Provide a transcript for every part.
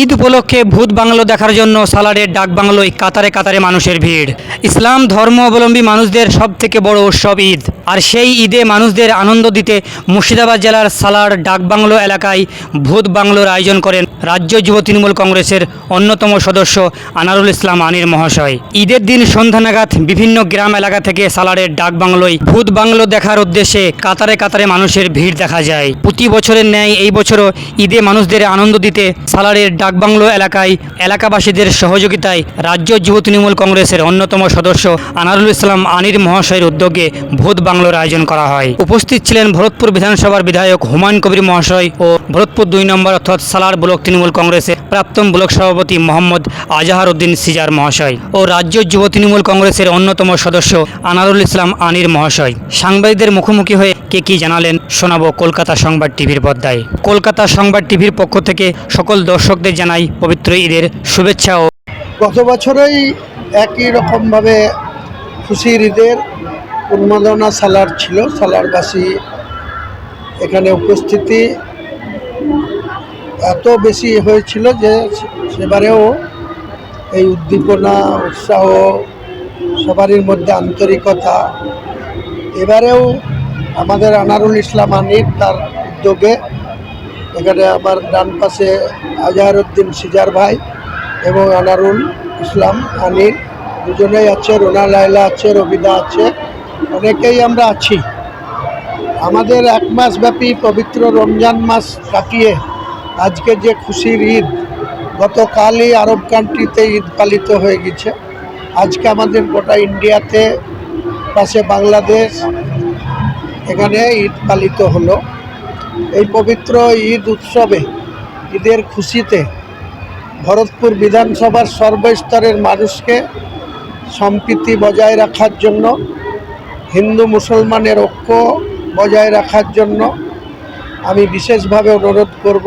ঈদ উপলক্ষে ভূত বাংলো দেখার জন্য সালারের ডাক বাংলোয় কাতারে কাতারে মানুষের ভিড়। ইসলাম ধর্ম অবলম্বী মানুষদের সব থেকে বড় উৎসব ঈদ। আর সেই ঈদে মানুষদের আনন্দ দিতে মুর্শিদাবাদ জেলার সালার ডাক বাংলো এলাকায় ভূত বাংলোর আয়োজন করেন রাজ্য যুব তৃণমূল কংগ্রেসের অন্যতম সদস্য আনারুল ইসলাম আনির মহাশয়। ঈদের দিন সন্ধ্যা নাগাদ বিভিন্ন গ্রাম এলাকা থেকে সালারের ডাক বাংলোয় ভূত বাংলো দেখার উদ্দেশ্যে কাতারে কাতারে মানুষের ভিড় দেখা যায়। প্রতি বছরের ন্যায় এই বছরও ঈদে মানুষদের আনন্দ দিতে সালারের ডাকবাংলো এলাকায় এলাকাবাসীদের সহযোগিতায় রাজ্য যুব তৃণমূল কংগ্রেসের অন্যতম সদস্য আনারুল ইসলাম আনির মহাশয়ের উদ্যোগে ভূত বাংলোর আয়োজন করা হয়। উপস্থিত ছিলেন ভরতপুর বিধানসভার বিধায়ক হুমায়ুন কবির মহাশয় ও ভরতপুর দুই নম্বর অর্থাৎ সালার ব্লক তৃণমূল কংগ্রেসের প্রাক্তন ব্লক সভাপতি মোহাম্মদ আজাহার উদ্দিন সিজার মহাশয় ও রাজ্য যুব তৃণমূল কংগ্রেসের অন্যতম সদস্য আনারুল ইসলাম আনির মহাশয়। সাংবাদিকদের মুখোমুখি হয়ে কে কি জানালেন শোনাবো কলকাতা সংবাদ টিভির পর্দায়। কলকাতা সংবাদ টিভির পক্ষ থেকে সকল দর্শকদের জানাই পবিত্র ঈদের শুভেচ্ছা ও গত বছরই একই রকমভাবে খুশির ঈদের উন্মাদনা সালার ছিল। সালারবাসী এখানে উপস্থিতি এত বেশি হয়েছিল যে সেবারেও এই উদ্দীপনা, উৎসাহ, সবারই মধ্যে আন্তরিকতা, এবারেও আমাদের আনারুল ইসলাম আনির তার উদ্যোগে এখানে আমার ডান পাশে আজহারউদ্দিন সিজার ভাই এবং আনারুল ইসলাম, আনির। দুজনেই আছে, রোনা লাইলা আছে, রবিদা আছে। অনেকেই আমরা আছি। আমাদের এক মাস ব্যাপী পবিত্র রমজান মাস কাটিয়ে আজকে যে খুশির ঈদ, গতকালই আরব কান্ট্রিতে ঈদ পালিত হয়ে গেছে। আজকে আমাদের গোটা ইন্ডিয়াতে পাশে বাংলাদেশ, এখানে ঈদ পালিত হলো। এই পবিত্র ঈদ উৎসবে, ঈদের খুশিতে ভরতপুর বিধানসভার সর্বস্তরের মানুষকে সম্প্রীতি বজায় রাখার জন্য, হিন্দু মুসলমানের ঐক্য বজায় রাখার জন্য আমি বিশেষভাবে অনুরোধ করব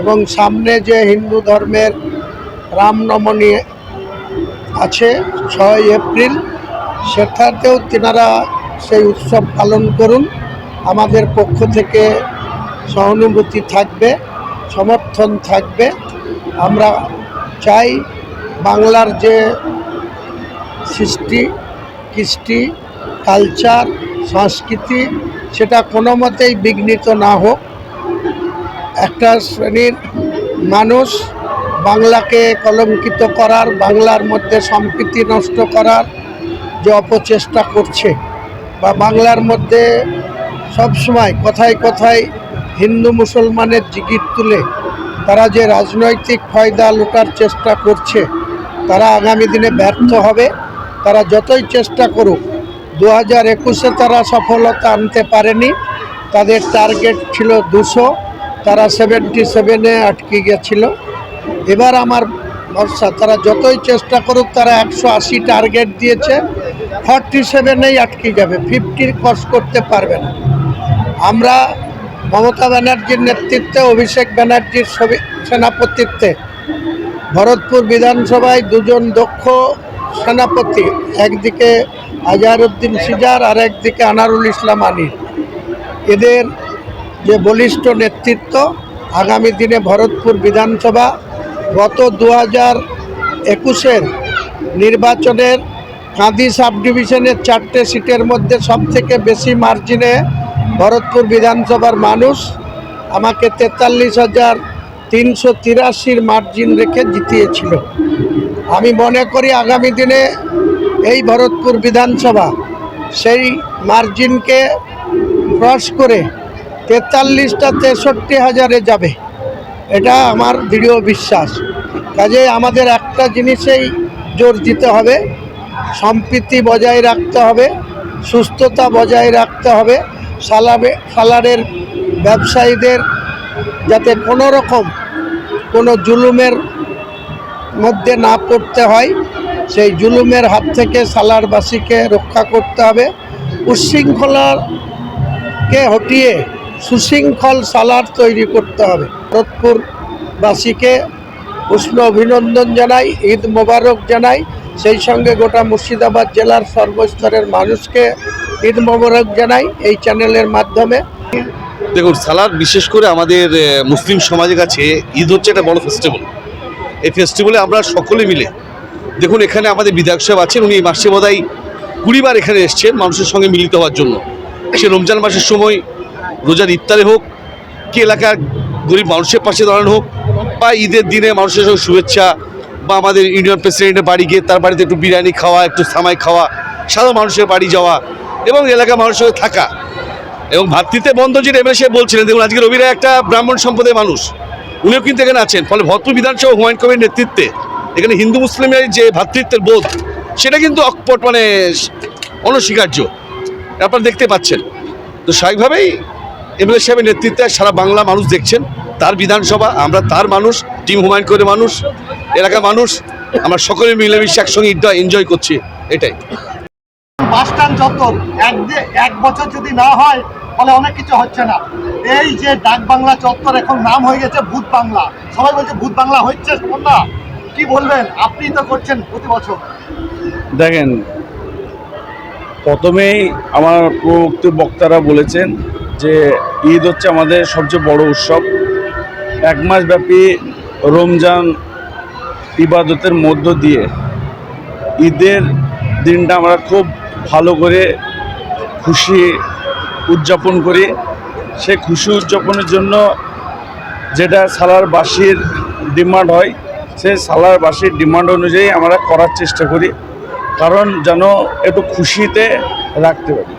এবং সামনে যে হিন্দু ধর্মের রামনবমী আছে ছয় এপ্রিল, সেটাতেও তেনারা সেই উৎসব পালন করুন। আমাদের পক্ষ থেকে সহানুভূতি থাকবে, সমর্থন থাকবে। আমরা চাই বাংলার যে সৃষ্টি, কৃষ্টি, কালচার, সংস্কৃতি, সেটা কোনো মতেই বিঘ্নিত না হোক। একটা শ্রেণির মানুষ বাংলাকে কলঙ্কিত করার, বাংলার মধ্যে সম্প্রীতি নষ্ট করার যে অপচেষ্টা করছে, বা বাংলার মধ্যে সবসময় কথায় কথায় হিন্দু মুসলমানের জিগির তুলে তারা যে রাজনৈতিক ফয়দা লুটার চেষ্টা করছে, তারা আগামী দিনে ব্যর্থ হবে। তারা যতই চেষ্টা করুক দু হাজার একুশে তারা সফলতা আনতে পারেনি। তাদের টার্গেট ছিল দুশো, তারা সেভেন্টি সেভেনে আটকে গেছিল। এবার আমার ভরসা, তারা যতই চেষ্টা করুক, তারা একশো আশি টার্গেট দিয়েছে, ফর্টি সেভেনেই আটকে যাবে, ফিফটির ক্রস করতে পারবে না। আমরা মমতা ব্যানার্জির নেতৃত্বে, অভিষেক ব্যানার্জির সেনাপতিত্বে। ভরতপুর বিধানসভায় দুজন দক্ষ সেনাপতি, একদিকে আজহারউদ্দিন সিজার আর একদিকে আনারুল ইসলাম আনির এদের যে বলিষ্ঠ নেতৃত্ব, আগামী দিনে ভরতপুর বিধানসভা গত দু হাজার একুশের নির্বাচনের কাঁদি সাব ডিভিশনের চারটে সিটের মধ্যে সবথেকে বেশি মার্জিনে ভরতপুর বিধানসভার মানুষ, আমাকে তেতাল্লিশ হাজার তিনশো তিরাশির মার্জিন রেখে জিতিয়েছিল। আমি মনে করি আগামী দিনে এই ভরতপুর বিধানসভা সেই মার্জিনকে ক্রস করে তেতাল্লিশটা তেষট্টি হাজারে যাবে। এটা আমার দৃঢ় বিশ্বাস। কাজে আমাদের একটা জিনিসেই জোর দিতে হবে, সম্প্রীতি বজায় রাখতে হবে, সুস্থতা বজায় রাখতে হবে। সালাবে, সালারের ব্যবসায়ীদের যাতে কোনো রকম কোনো জুলুমের মধ্যে না পড়তে হয়, সেই জুলুমের হাত থেকে সালারবাসীকে রক্ষা করতে হবে। উচ্ছৃঙ্খলাকে হটিয়ে সুশৃঙ্খল সালার তৈরি করতে হবে। ভরতপুরবাসীকে উষ্ণ অভিনন্দন জানাই, ঈদ মোবারক জানাই। সেই সঙ্গে গোটা মুর্শিদাবাদ জেলার সর্বস্তরের মানুষকে ঈদ মোবারক জানাই এই চ্যানেলের মাধ্যমে। দেখুন, সালাদ বিশেষ করে আমাদের মুসলিম সমাজের কাছে ঈদ হচ্ছে একটা বড় ফেস্টিভ্যাল এই ফেস্টিভ্যালে আমরা সকলে মিলে, দেখুন, এখানে আমাদের বিধায়ক সাহেব আছেন, উনি এই মাসে বোধহয় কুড়িবার এখানে এসছেন মানুষের সঙ্গে মিলিত হওয়ার জন্য। সে রমজান মাসের সময় রোজার ইফতারে হোক, কি এলাকার গরিব মানুষের পাশে দাঁড়ানো হোক, বা ঈদের দিনে মানুষের সঙ্গে শুভেচ্ছা, বা আমাদের ইউনিয়ন প্রেসিডেন্টের বাড়ি গিয়ে তার বাড়িতে একটু বিরিয়ানি খাওয়া, একটু সামাই খাওয়া, সাধারণ মানুষের বাড়ি যাওয়া এবং এলাকা মানুষের সঙ্গে থাকা। এবং ভাতৃত্বে বন্ধ যেটা এমএলএ সাহেব বলছিলেন, দেখুন, আজকে রবিরা একটা ব্রাহ্মণ সম্প্রদায়ের মানুষ, উনিও কিন্তু এখানে আছেন। ফলে ভরপুর বিধানসভা হুমায়ুন কবির নেতৃত্বে এখানে হিন্দু মুসলিমের যে ভাতৃত্বের বোধ, সেটা কিন্তু অকপট মানে অনস্বীকার্য। আপনারা দেখতে পাচ্ছেন। তো স্বাভাবিকভাবেই এমএলএ সাহেবের নেতৃত্বে সারা বাংলা মানুষ দেখছেন। তার বিধানসভা, আমরা তার মানুষ, টিম হুমায়ুন করে মানুষ, এলাকার মানুষ, আমরা সকলে মিলেমিশে একসঙ্গে এনজয় করছি, এটাই। বাস স্ট্যান্ড চত্বর এক এক বছর যদি না হয় ফলে অনেক কিছু হচ্ছে না। এই যে ডাক বাংলা চত্বর এখন নাম হয়ে গেছে ভূত বাংলা। সবাই বলছে ভূত বাংলা হচ্ছে না। কি বলবেন? আপনি তো করছেন প্রতি বছর। দেখেন, প্রথমেই আমার পূর্ববর্তী বক্তারা বলেছেন যে ঈদ হচ্ছে আমাদের সবচেয়ে বড় উৎসব। এক মাস ব্যাপী রমজান ইবাদতের মধ্য দিয়ে ঈদের দিনটা আমরা খুব ভালো করে খুশি উদযাপন করি। সে খুশি উদযাপনের জন্য যেটা সালার বাসির ডিমান্ড হয়, সে সালার বাসির ডিমান্ড অনুযায়ী আমরা করার চেষ্টা করি। কারণ যেন একটু খুশিতে রাখতে পারি।